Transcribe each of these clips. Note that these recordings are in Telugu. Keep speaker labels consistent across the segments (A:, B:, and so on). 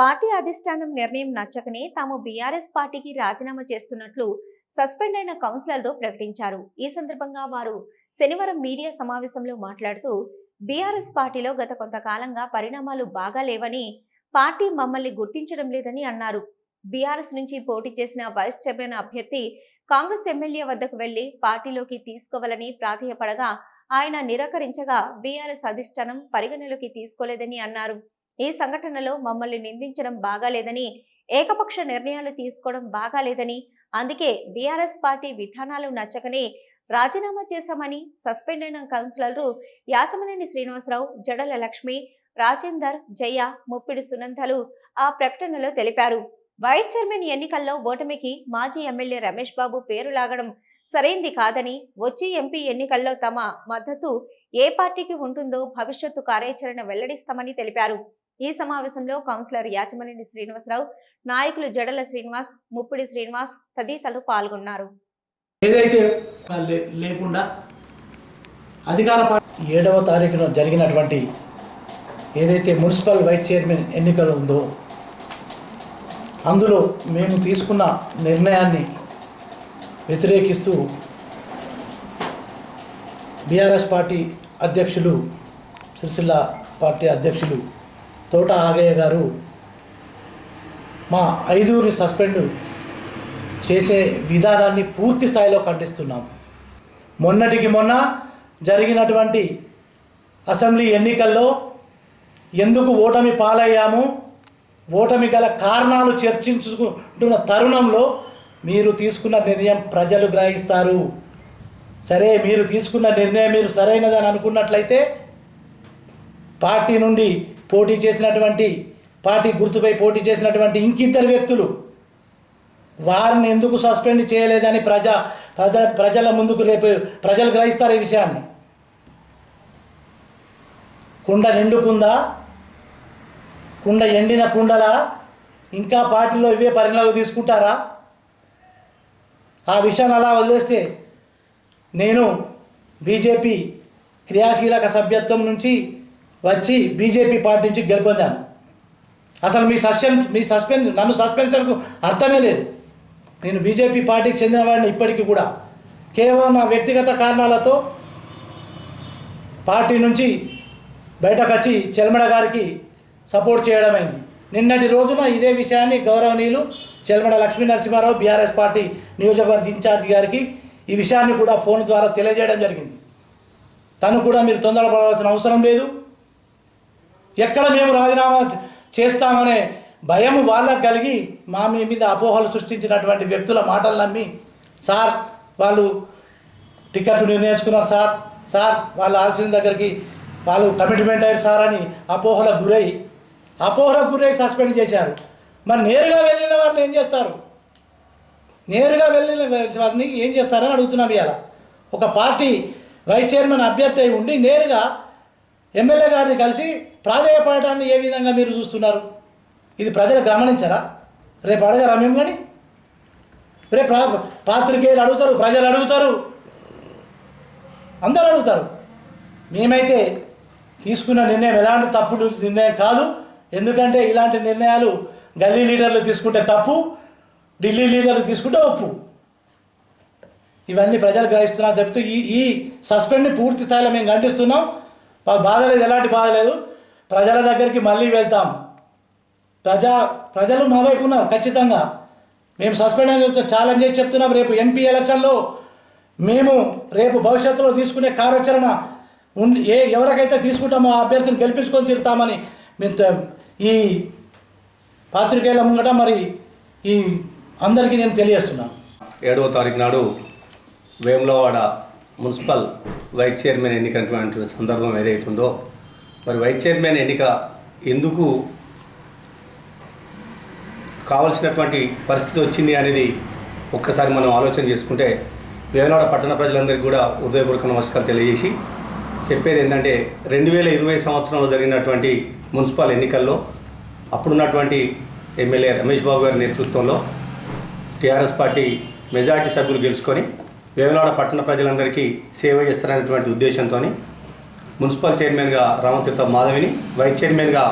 A: పార్టీ అధిష్టానం నిర్ణయం నచ్చకనే తాము బీఆర్ఎస్ పార్టీకి రాజీనామా చేస్తున్నట్లు సస్పెండ్ అయిన కౌన్సిలర్లు ప్రకటించారు. ఈ సందర్భంగా వారు శనివారం మీడియా సమావేశంలో మాట్లాడుతూ బీఆర్ఎస్ పార్టీలో గత కొంతకాలంగా పరిణామాలు బాగా లేవని పార్టీ మమ్మల్ని గుర్తించడం లేదని అన్నారు. బీఆర్ఎస్ నుంచి పోటీ చేసిన వైస్ చైర్మన్ అభ్యర్థి కాంగ్రెస్ ఎమ్మెల్యే వద్దకు వెళ్ళి పార్టీలోకి తీసుకోవాలని ప్రాధేయపడగా ఆయన నిరాకరించగా బీఆర్ఎస్ అధిష్టానం పరిగణలోకి తీసుకోలేదని అన్నారు. ఈ సంఘటనలో మమ్మల్ని నిందించడం బాగాలేదని ఏకపక్ష నిర్ణయాలు తీసుకోవడం బాగాలేదని అందుకే బీఆర్ఎస్ పార్టీ విధానాలు నచ్చకనే రాజీనామా చేశామని సస్పెండ్ అయిన కౌన్సిలర్లు యాచమనేని శ్రీనివాసరావు జడల లక్ష్మి రాజేందర్ జయ ముప్పిడి సునందలు ఆ ప్రకటనలో తెలిపారు. వైస్ చైర్మన్ ఎన్నికల్లో ఓటమికి మాజీ ఎమ్మెల్యే రమేష్ బాబు పేరు లాగడం సరైంది కాదని వచ్చే ఎంపీ ఎన్నికల్లో తమ మద్దతు ఏ పార్టీకి ఉంటుందో భవిష్యత్తు కార్యాచరణ వెల్లడిస్తామని తెలిపారు. ఈ సమావేశంలో కౌన్సిలర్ యాచమనేని శ్రీనివాసరావు నాయకులు జడల శ్రీనివాస్ ముప్పిడి శ్రీనివాస్ తదితరులు పాల్గొన్నారు.
B: ఏదైతే లేకుండా అధికార ఏడవ తారీఖున జరిగినటువంటి ఏదైతే మున్సిపల్ వైస్ చైర్మన్ ఎన్నికలు ఉందో అందులో మేము తీసుకున్న నిర్ణయాన్ని వ్యతిరేకిస్తూ బీఆర్ఎస్ పార్టీ అధ్యక్షులు సిరిసిల్ల పార్టీ అధ్యక్షులు తోట ఆగయ్య గారు మా ఐదుగురిని సస్పెండ్ చేసే విధానాన్ని పూర్తి స్థాయిలో ఖండిస్తున్నాం మొన్నటికి మొన్న జరిగినటువంటి అసెంబ్లీ ఎన్నికల్లో ఎందుకు ఓటమి పాలయ్యాము ఓటమి గల కారణాలు చర్చించుకుంటున్న తరుణంలో మీరు తీసుకున్న నిర్ణయం ప్రజలు గ్రహిస్తారు. సరే మీరు తీసుకున్న నిర్ణయం మీరు సరైనదని అనుకున్నట్లయితే పార్టీ నుండి పోటీ చేసినటువంటి పార్టీ గుర్తుపై పోటీ చేసినటువంటి ఇంకిద్దరు వ్యక్తులు వారిని ఎందుకు సస్పెండ్ చేయలేదని ప్రజా ప్రజ ప్రజల ముందుకు రేపు ప్రజలు గ్రహిస్తారు ఈ విషయాన్ని. కుండ నిండుకుందా కుండ ఎండిన కుండలా ఇంకా పార్టీలో ఇవే పరిణామాలు తీసుకుంటారా? ఆ విషయాన్ని అలా వదిలేస్తే నేను బీజేపీ క్రియాశీలక సభ్యత్వం నుంచి వచ్చి బీజేపీ పార్టీ నుంచి గెలుపొందాను అసలు మీ సస్పెన్ మీ సస్పెండ్ నన్ను సస్పెన్షన్కు అర్థమే లేదు. నేను బీజేపీ పార్టీకి చెందిన వాడిని ఇప్పటికీ కూడా. కేవలం నా వ్యక్తిగత కారణాలతో పార్టీ నుంచి బయటకు వచ్చి చెల్మడ గారికి సపోర్ట్ చేయడమైంది. నిన్నటి రోజున ఇదే విషయాన్ని గౌరవనీయులు చెల్మడ లక్ష్మీ నరసింహారావు బీఆర్ఎస్ పార్టీ నియోజకవర్గ ఇన్ఛార్జి గారికి ఈ విషయాన్ని కూడా ఫోన్ ద్వారా తెలియజేయడం జరిగింది. తను కూడా మీరు తొందరపడవలసిన అవసరం లేదు. ఎక్కడ మేము రాజీనామా చేస్తామనే భయం వాళ్ళకు కలిగి మా మీ మీద అపోహలు సృష్టించినటువంటి వ్యక్తుల మాటలు నమ్మి సార్ వాళ్ళు టికెట్లు నిర్ణయించుకున్నారు సార్ సార్ వాళ్ళు ఆలసిన దగ్గరికి వాళ్ళు కమిట్మెంట్ అయ్యారు సార్ అని అపోహలకు గురై అపోహలకు గురై సస్పెండ్ చేశారు. మరి నేరుగా వెళ్ళిన వారిని ఏం చేస్తారు? నేరుగా వెళ్ళిన వారిని ఏం చేస్తారని అడుగుతున్నాం ఇవాళ. ఒక పార్టీ వైస్ చైర్మన్ అభ్యర్థి అయి ఉండి నేరుగా ఎమ్మెల్యే గారిని కలిసి ప్రాధాన్యపడటాన్ని ఏ విధంగా మీరు చూస్తున్నారు? ఇది ప్రజలు గమనించరా? రేపు అడగరా మేము కానీ? రేపు పాత్రికేయులు అడుగుతారు ప్రజలు అడుగుతారు. అందరూ అడుగుతారు. మేమైతే తీసుకున్న నిర్ణయం ఎలాంటి తప్పుడు నిర్ణయం కాదు. ఎందుకంటే ఇలాంటి నిర్ణయాలు గల్లీ లీడర్లు తీసుకుంటే తప్పు ఢిల్లీ లీడర్లు తీసుకుంటే ఒప్పు. ఇవన్నీ ప్రజలు గ్రహిస్తున్నారు చెప్తూ ఈ ఈ సస్పెండ్ని పూర్తి స్థాయిలో మేము ఖండిస్తున్నాం. మాకు బాధ లేదు. ఎలాంటి బాధ లేదు. ప్రజల దగ్గరికి మళ్ళీ వెళ్తాం. ప్రజా ప్రజలు మా వైపు ఉన్నారు ఖచ్చితంగా. మేము సస్పెండ్ అని చెప్తాం ఛాలెంజ్ చేసి చెప్తున్నాం రేపు ఎంపీ ఎలక్షన్లో మేము రేపు భవిష్యత్తులో తీసుకునే కార్యాచరణ ఉండి ఏ ఎవరికైతే తీసుకుంటామో ఆ అభ్యర్థిని గెలిపించుకొని తీరుతామని మేము త- ఈ పాత్రికేయుల ముంగట మరి ఈ అందరికీ నేను తెలియజేస్తున్నాను.
C: ఏడవ తారీఖు నాడు వేములవాడ మున్సిపల్ వైస్ చైర్మన్ ఎన్నికైనటువంటి సందర్భం ఏదైతుందో మరి వైస్ చైర్మన్ ఎన్నిక ఎందుకు కావలసినటువంటి పరిస్థితి వచ్చింది అనేది ఒక్కసారి మనం ఆలోచన చేసుకుంటే వేములవాడ పట్టణ ప్రజలందరికీ కూడా హృదయపూర్వక నమస్కారాలు తెలియజేసి చెప్పేది ఏంటంటే రెండు వేల ఇరవై సంవత్సరంలో జరిగినటువంటి మున్సిపల్ ఎన్నికల్లో అప్పుడున్నటువంటి ఎమ్మెల్యే రమేష్ బాబు గారి నేతృత్వంలో టీఆర్ఎస్ పార్టీ మెజార్టీ సభ్యులు గెలుచుకొని వేములవాడ పట్టణ ప్రజలందరికీ సేవ చేస్తారనేటువంటి ఉద్దేశంతో మున్సిపల్ చైర్మన్గా రామతీర్థ మాధవిని వైస్ చైర్మన్గా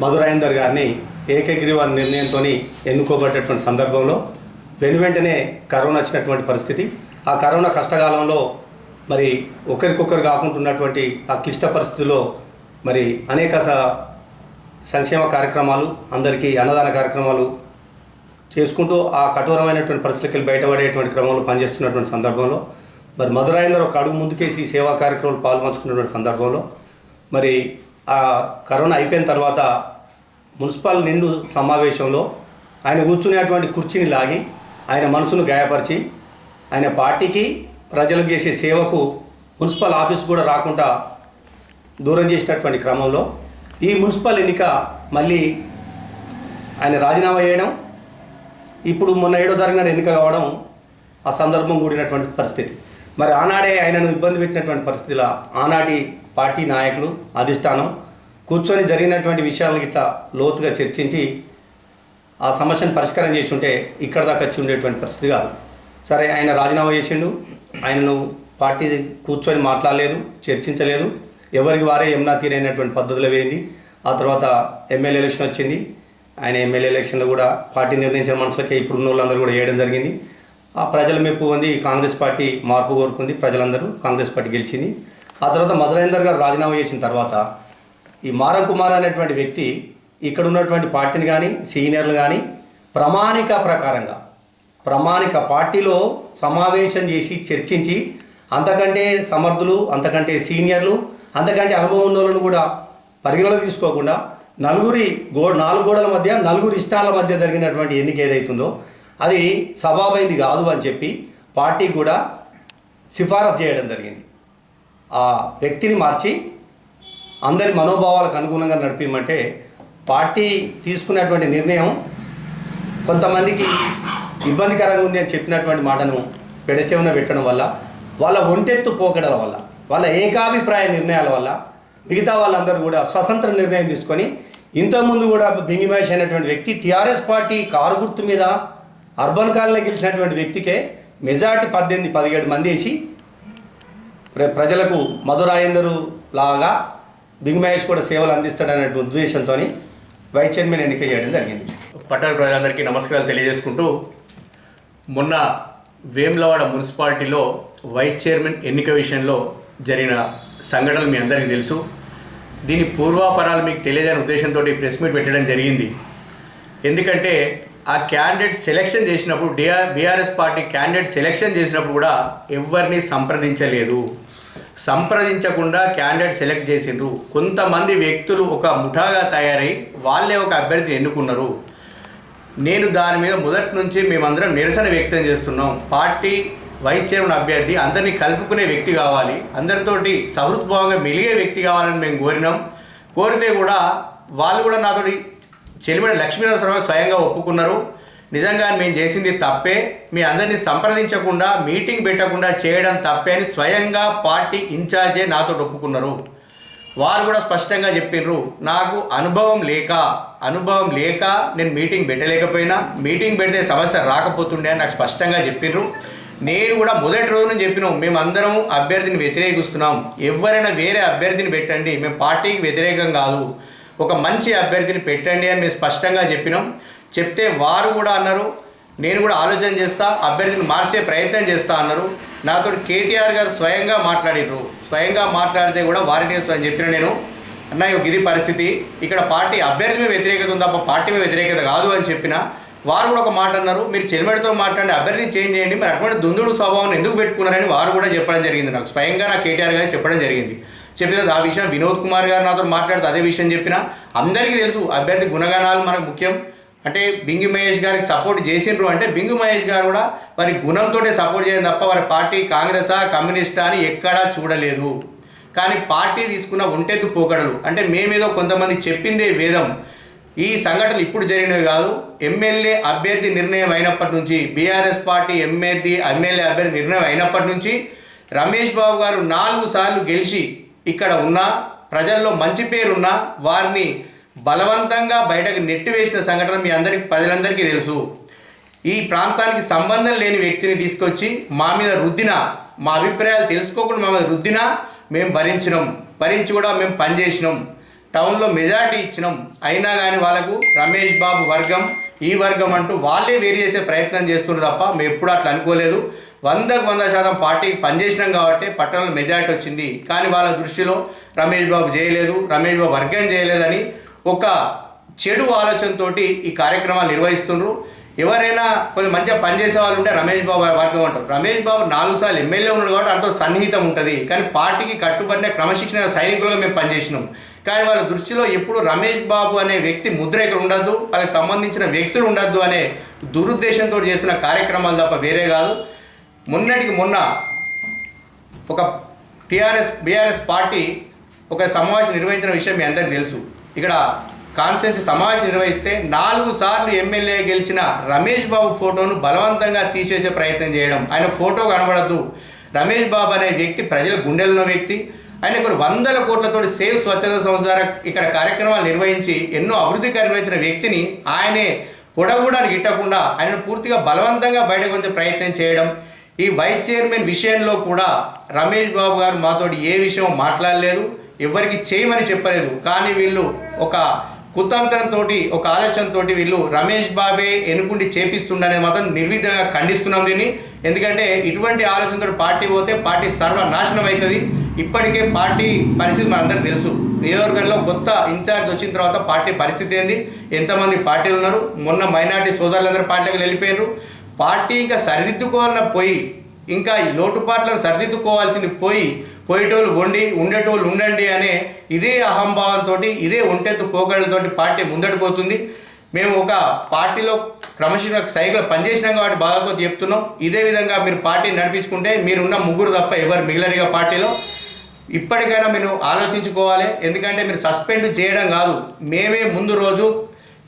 C: మధురాయందర్ గారిని ఏకగ్రీవ నిర్ణయంతో ఎన్నుకోబడ్డటువంటి సందర్భంలో వెను వెంటనే కరోనా వచ్చినటువంటి పరిస్థితి. ఆ కరోనా కష్టకాలంలో మరి ఒకరికొకరు కాకుండా ఉన్నటువంటి ఆ క్లిష్ట పరిస్థితుల్లో మరి అనేక స- సంక్షేమ కార్యక్రమాలు అందరికీ అన్నదాన కార్యక్రమాలు చేసుకుంటూ ఆ కఠోరమైనటువంటి పరిస్థితులకి బయటపడేటువంటి క్రమంలో పనిచేస్తున్నటువంటి సందర్భంలో మరి మధురాయందర్ ఒక అడుగు ముందుకేసి ఈ సేవా కార్యక్రమాలు పాల్పంచుకున్నటువంటి సందర్భంలో మరి ఆ కరోనా అయిపోయిన తర్వాత మున్సిపల్ నిండు సమావేశంలో ఆయన కూర్చునేటువంటి కుర్చీని లాగి ఆయన మనసును గాయపరిచి ఆయన పార్టీకి ప్రజలకు చేసే సేవకు మున్సిపల్ ఆఫీస్ కూడా రాకుండా దూరం చేసినటువంటి క్రమంలో ఈ మున్సిపల్ ఎన్నిక మళ్ళీ ఆయన రాజీనామా చేయడం ఇప్పుడు మొన్న ఏడో తారీఖున ఎన్నిక కావడం ఆ సందర్భం కూడినటువంటి పరిస్థితి. మరి ఆనాడే ఆయనను ఇబ్బంది పెట్టినటువంటి పరిస్థితిలో ఆనాటి పార్టీ నాయకులు అధిష్టానం కూర్చొని జరిగినటువంటి విషయాలను ఇట్లా లోతుగా చర్చించి ఆ సమస్యను పరిష్కారం చేసి ఉంటే ఇక్కడ దాకా వచ్చి ఉండేటువంటి పరిస్థితి కాదు. సరే ఆయన రాజీనామా చేసిండు. ఆయనను పార్టీ కూర్చొని మాట్లాడలేదు చర్చించలేదు. ఎవరికి వారే యమునా తీరైనటువంటి పద్ధతిలో వేయింది ఆ తర్వాత ఎమ్మెల్యే ఎలక్షన్ వచ్చింది. ఆయన ఎమ్మెల్యే ఎలక్షన్లో కూడా పార్టీ నిర్ణయించిన మనసులకే ఇప్పుడున్న వాళ్ళందరూ కూడా వేయడం జరిగింది. ఆ ప్రజల మెప్పు ఉంది కాంగ్రెస్ పార్టీ మార్పు కోరుకుంది ప్రజలందరూ కాంగ్రెస్ పార్టీ గెలిచింది. ఆ తర్వాత మధురేందర్ గారు రాజీనామా చేసిన తర్వాత ఈ మారం కుమార్ అనేటువంటి వ్యక్తి ఇక్కడ ఉన్నటువంటి పార్టీని కానీ సీనియర్లు కానీ ప్రమాణిక ప్రకారంగా ప్రమాణిక పార్టీలో సమావేశం చేసి చర్చించి అంతకంటే సమర్థులు అంతకంటే సీనియర్లు అంతకంటే అనుభవం ఉన్న వాళ్ళను కూడా పరిగణలో తీసుకోకుండా నలుగురి గో నాలుగు గోడల మధ్య నలుగురు ఇష్టాల మధ్య జరిగినటువంటి ఎన్నిక ఏదైతుందో అది సభాబైంది కాదు అని చెప్పి పార్టీ కూడా సిఫారసు చేయడం జరిగింది. ఆ వ్యక్తిని మార్చి అందరి మనోభావాలకు అనుగుణంగా నడిపిమంటే పార్టీ తీసుకున్నటువంటి నిర్ణయం కొంతమందికి ఇబ్బందికరంగా ఉంది అని చెప్పినటువంటి మాటను పెడచెవున పెట్టడం వల్ల వాళ్ళ ఒంటెత్తు పోకడల వల్ల వాళ్ళ ఏకాభిప్రాయ నిర్ణయాల వల్ల మిగతా వాళ్ళందరూ కూడా స్వతంత్ర నిర్ణయం తీసుకొని ఇంతకుముందు కూడా బింగిమేష్ అయినటువంటి అనేటువంటి వ్యక్తి టీఆర్ఎస్ పార్టీ కారు గుర్తు మీద అర్బన్ కాలనీ గెలిచినటువంటి వ్యక్తికే మెజార్టీ పద్దెనిమిది పదిహేడు మంది వేసి ప్ర- ప్రజలకు మధురాయందరు లాగా బింగ్ మహేష్ కూడా సేవలు అందిస్తాడనే ఉద్దేశంతో వైస్ చైర్మన్ ఎన్నిక చేయడం జరిగింది.
D: పట్టణ ప్రజలందరికీ నమస్కారాలు తెలియజేసుకుంటూ మొన్న వేములవాడ మున్సిపాలిటీలో వైస్ చైర్మన్ ఎన్నిక విషయంలో జరిగిన సంఘటనలు మీ అందరికీ తెలుసు. దీని పూర్వాపరాలు మీకు తెలియజేయని ఉద్దేశంతో ప్రెస్ మీట్ పెట్టడం జరిగింది. ఎందుకంటే ఆ క్యాండిడేట్ సెలెక్షన్ చేసినప్పుడు DR BRS party candidate selection చేసినప్పుడు కూడా ఎవరిని సంప్రదించలేదు. సంప్రదించకుండా క్యాండిడేట్ సెలెక్ట్ చేసిండ్రు. కొంతమంది వ్యక్తులు ఒక ముఠాగా తయారై వాళ్ళే ఒక అభ్యర్థిని ఎన్నుకున్నారు. నేను దాని మీద మొదటి నుంచి మేమందరం నిరసన వ్యక్తం చేస్తున్నాం. పార్టీ వైస్ చైర్మన్ అభ్యర్థి అందరినీ కలుపుకునే వ్యక్తి కావాలి. అందరితోటి సహృద్భావంగా మెలిగే వ్యక్తి కావాలని మేము కోరినాం. కోరితే కూడా వాళ్ళు కూడా నాతోటి చెలిమిడ లక్ష్మీనరసరావు స్వయంగా ఒప్పుకున్నారు. నిజంగా మేము చేసింది తప్పే. మీ అందరినీ సంప్రదించకుండా మీటింగ్ పెట్టకుండా చేయడం తప్పే అని స్వయంగా పార్టీ ఇన్ఛార్జే నాతో ఒప్పుకున్నారు. వారు కూడా స్పష్టంగా చెప్పిండ్రు నాకు అనుభవం లేక అనుభవం లేక నేను మీటింగ్ పెట్టలేకపోయినా మీటింగ్ పెడితే సమస్య రాకపోతుండే అని నాకు స్పష్టంగా చెప్పిండ్రు నేను కూడా మొదటి రోజు నుంచి చెప్పినాం మేమందరం అభ్యర్థిని వ్యతిరేకిస్తున్నాం. ఎవరైనా వేరే అభ్యర్థిని పెట్టండి మేము పార్టీకి వ్యతిరేకం కాదు. ఒక మంచి అభ్యర్థిని పెట్టండి అని మేము స్పష్టంగా చెప్పినాం. చెప్తే వారు కూడా అన్నారు. నేను కూడా ఆలోచన చేస్తా అభ్యర్థిని మార్చే ప్రయత్నం చేస్తా అన్నారు. నాతో కేటీఆర్ గారు స్వయంగా మాట్లాడినారు స్వయంగా మాట్లాడితే కూడా వారిని అని చెప్పిన నేను. అన్న ఇది పరిస్థితి. ఇక్కడ పార్టీ అభ్యర్థి మీద వ్యతిరేకత ఉంది తప్ప పార్టీ మీద వ్యతిరేకత కాదు అని చెప్పిన వారు కూడా ఒక మాట అన్నారు. మీరు చెలిమెడితో మాట్లాడి అభ్యర్థిని చేంజ్ చేయండి. మరి అటువంటి దుందుడు స్వభావం ఎందుకు పెట్టుకున్నారని వారు కూడా చెప్పడం జరిగింది నాకు. స్వయంగా నా కేటీఆర్ గారు చెప్పడం జరిగింది. చెప్పిన ఆ విషయం వినోద్ కుమార్ గారు నాతో మాట్లాడుతూ అదే విషయం చెప్పిన. అందరికీ తెలుసు అభ్యర్థి గుణగణాలు మనకు ముఖ్యం. అంటే బింగి మహేష్ గారికి సపోర్ట్ చేసిండ్రు అంటే బింగి మహేష్ గారు కూడా వారి గుణంతో సపోర్ట్ చేయడం తప్ప వారి పార్టీ కాంగ్రెసా కమ్యూనిస్టా అని ఎక్కడా చూడలేదు. కానీ పార్టీ తీసుకున్న ఒంటెత్తు పోకడలు అంటే మేమేదో కొంతమంది చెప్పిందే వేదం. ఈ సంఘటనలు ఇప్పుడు జరిగినవి కాదు. ఎమ్మెల్యే అభ్యర్థి నిర్ణయం అయినప్పటి నుంచి బీఆర్ఎస్ పార్టీ ఎమ్మెల్యే ఎమ్మెల్యే అభ్యర్థి నిర్ణయం అయినప్పటి నుంచి రమేష్ బాబు గారు నాలుగు సార్లు గెలిచి ఇక్కడ ఉన్న ప్రజల్లో మంచి పేరున్న వారిని బలవంతంగా బయటకు నెట్టివేసిన సంఘటన మీ అందరికి ప్రజలందరికీ తెలుసు. ఈ ప్రాంతానికి సంబంధం లేని వ్యక్తిని తీసుకొచ్చి మా మీద రుద్దిన మా అభిప్రాయాలు తెలుసుకోకుండా మా మీద రుద్దిన మేము భరించినాం. భరించి కూడా మేము పనిచేసినాం. టౌన్లో మెజార్టీ ఇచ్చినాం. అయినా కానీ వాళ్ళకు రమేష్ బాబు వర్గం ఈ వర్గం అంటూ వాళ్ళే వేరు చేసే ప్రయత్నం చేస్తున్నారు తప్ప మేము ఎప్పుడు అట్లా అనుకోలేదు. వందకు వంద శాతం పార్టీ పనిచేసినాం కాబట్టి పట్టణంలో మెజారిటీ వచ్చింది. కానీ వాళ్ళ దృష్టిలో రమేష్ బాబు చేయలేదు రమేష్ బాబు వర్గం చేయలేదని ఒక చెడు ఆలోచనతోటి ఈ కార్యక్రమాలు నిర్వహిస్తున్నారు ఎవరైనా కొంచెం మంచిగా పనిచేసే వాళ్ళు ఉంటే రమేష్ బాబు వర్గం అంటారు. రమేష్ బాబు నాలుగు సార్లు ఎమ్మెల్యే ఉన్నాడు కాబట్టి అంతో సన్నిహితం ఉంటుంది. కానీ పార్టీకి కట్టుబడిన క్రమశిక్షణ సైనికులుగా మేము పనిచేసినాం. కానీ వాళ్ళ దృష్టిలో ఎప్పుడు రమేష్ బాబు అనే వ్యక్తి ముద్ర ఇక్కడ ఉండద్దు వాళ్ళకి సంబంధించిన వ్యక్తులు ఉండద్దు అనే దురుద్దేశంతో చేసిన కార్యక్రమాలు తప్ప వేరే కాదు. మొన్నటికి మొన్న ఒక టీఆర్ఎస్ బీఆర్ఎస్ పార్టీ ఒక సమావేశం నిర్వహించిన విషయం మీ అందరికీ తెలుసు. ఇక్కడ కాన్స్టిట్యున్సీ సమావేశం నిర్వహిస్తే నాలుగు సార్లు ఎమ్మెల్యే గెలిచిన రమేష్ బాబు ఫోటోను బలవంతంగా తీసేసే ప్రయత్నం చేయడం. ఆయన ఫోటో కనబడద్దు. రమేష్ బాబు అనే వ్యక్తి ప్రజల గుండెలున్న వ్యక్తి. ఆయన ఇప్పుడు వందల కోట్లతో సేవ్ స్వచ్ఛంద సంస్థ ద్వారా ఇక్కడ కార్యక్రమాలు నిర్వహించి ఎన్నో అభివృద్ధి నిర్వహించిన వ్యక్తిని ఆయనే పొడవడానికి ఇట్టకుండా ఆయనను పూర్తిగా బలవంతంగా బయటకు వచ్చే ప్రయత్నం చేయడం. ఈ వైస్ చైర్మన్ విషయంలో కూడా రమేష్ బాబు గారు మాతోటి ఏ విషయం మాట్లాడలేదు ఎవరికి చేయమని చెప్పలేదు. కానీ వీళ్ళు ఒక కుతంత్రంతో ఒక ఆలోచనతో వీళ్ళు రమేష్ బాబే ఎనుకుండి చేపిస్తుండనే మాత్రం నిర్విధంగా ఖండిస్తున్నాం దీన్ని. ఎందుకంటే ఇటువంటి ఆలోచనతో పార్టీ పోతే పార్టీ సర్వనాశనం అవుతుంది. ఇప్పటికే పార్టీ పరిస్థితి మనందరికీ తెలుసు. నియోజకవర్గంలో కొత్త ఇన్ఛార్జ్ వచ్చిన తర్వాత పార్టీ పరిస్థితి ఏంది? ఎంతమంది పార్టీలు ఉన్నారు? మొన్న మైనార్టీ సోదరులందరూ పార్టీలకు వెళ్ళిపోయారు పార్టీ ఇంకా సరిదిద్దుకోవాలన్న పోయి ఇంకా ఈ లోటుపాట్లను సరిదిద్దుకోవాల్సింది పోయి పోయేటోళ్ళు వండి ఉండేటోళ్ళు ఉండండి అనే ఇదే అహంభావంతో ఇదే ఒంటెత్తు పోకళ్ళతో పార్టీ ముందడిపోతుంది మేము ఒక పార్టీలో క్రమశిక్షణ సైకిల్ పనిచేసినాం కాబట్టి బాగా చెప్తున్నాం. ఇదే విధంగా మీరు పార్టీ నడిపించుకుంటే మీరున్న ముగ్గురు తప్ప ఎవరు మిగిలరిగా పార్టీలో. ఇప్పటికైనా మీరు ఆలోచించుకోవాలి. ఎందుకంటే మీరు సస్పెండ్ చేయడం కాదు. మేమే ముందు రోజు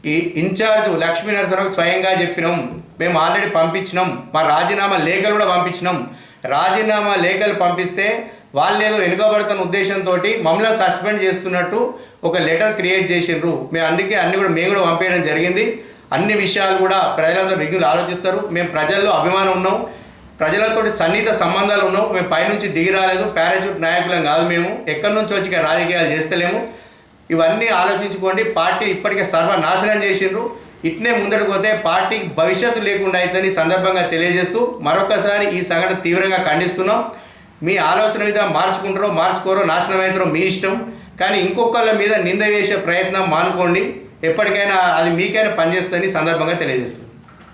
D: ఈ ఇన్ఛార్జ్ లక్ష్మీ నరసరావు స్వయంగా చెప్పినాం. మేము ఆల్రెడీ పంపించినాం. మా రాజీనామా లేఖలు కూడా పంపించినాం. రాజీనామా లేఖలు పంపిస్తే వాళ్ళు ఏదో వెనుకబడుతున్న ఉద్దేశంతో మమ్మల్ని సస్పెండ్ చేస్తున్నట్టు ఒక లెటర్ క్రియేట్ చేసిండ్రు. మేము అందుకే అన్ని కూడా మేము కూడా పంపేయడం జరిగింది. అన్ని విషయాలు కూడా ప్రజలందరూ విజ్ఞులు ఆలోచిస్తారు. మేము ప్రజల్లో అభిమానం ఉన్నాం. ప్రజలతోటి సన్నిహిత సంబంధాలు ఉన్నాం. మేము పైనుంచి దిగి రాలేదు. పారాచూట్ నాయకులం కాదు మేము. ఎక్కడి నుంచి వచ్చి రాజకీయాలు చేస్తలేము. ఇవన్నీ ఆలోచించుకోండి. పార్టీ ఇప్పటికే సర్వనాశనం చేసిండ్రు. ఇట్నే ముందడు పోతే పార్టీకి భవిష్యత్తు లేకుండా అవుతుందని సందర్భంగా తెలియజేస్తూ మరొకసారి ఈ సంఘటన తీవ్రంగా ఖండిస్తున్నాం. మీ ఆలోచన మీద మార్చుకుంటారో మార్చుకోరో నాశనం అవుతారో మీ ఇష్టం. కానీ ఇంకొకళ్ళ మీద నింద వేసే ప్రయత్నం మానుకోండి. ఎప్పటికైనా అది మీకైనా పనిచేస్తుందని సందర్భంగా తెలియజేస్తుంది